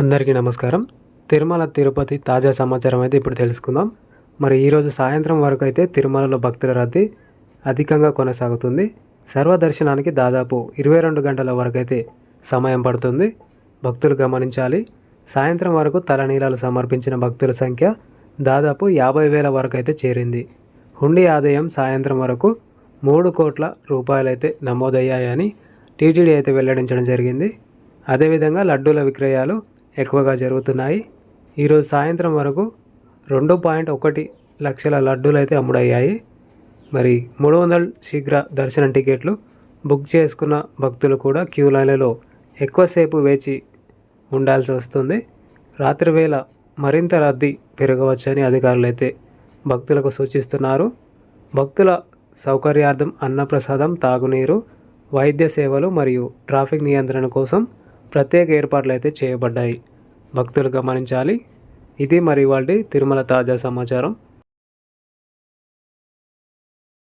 అందరికీ నమస్కారం. తిరుమల తిరుపతి తాజా సమాచారం అయితే ఇప్పుడు తెలుసుకుందాం. మరి ఈరోజు సాయంత్రం వరకు అయితే తిరుమలలో భక్తుల రద్దీ అధికంగా కొనసాగుతుంది. సర్వదర్శనానికి దాదాపు ఇరవై రెండు గంటల వరకు అయితే సమయం పడుతుంది. భక్తులు గమనించాలి. సాయంత్రం వరకు తలనీలాలు సమర్పించిన భక్తుల సంఖ్య దాదాపు యాభై వేల వరకు అయితే చేరింది. హుండీ ఆదాయం సాయంత్రం వరకు మూడు కోట్ల రూపాయలైతే నమోదయ్యాయని టీటీడీ అయితే వెల్లడించడం జరిగింది. అదేవిధంగా లడ్డూల విక్రయాలు ఎక్కువగా జరుగుతున్నాయి. ఈరోజు సాయంత్రం వరకు రెండు పాయింట్ ఒకటి లక్షల లడ్డూలు అయితే అమ్ముడయ్యాయి. మరి మూడు వందల శీఘ్ర దర్శనం టికెట్లు బుక్ చేసుకున్న భక్తులు కూడా క్యూ లైన్లలో ఎక్కువసేపు వేచి ఉండాల్సి వస్తుంది. రాత్రి వేళ మరింత రద్దీ పెరగవచ్చని అధికారులు అయితే భక్తులకు సూచిస్తున్నారు. భక్తుల సౌకర్యార్థం అన్నప్రసాదం తాగునీరు వైద్య సేవలు మరియు ట్రాఫిక్ నియంత్రణ కోసం ప్రత్యేక ఏర్పాట్లు అయితే చేయబడ్డాయి. భక్తులు గమనించాలి. ఇది మరి వాళ్ళ తిరుమల తాజా సమాచారం.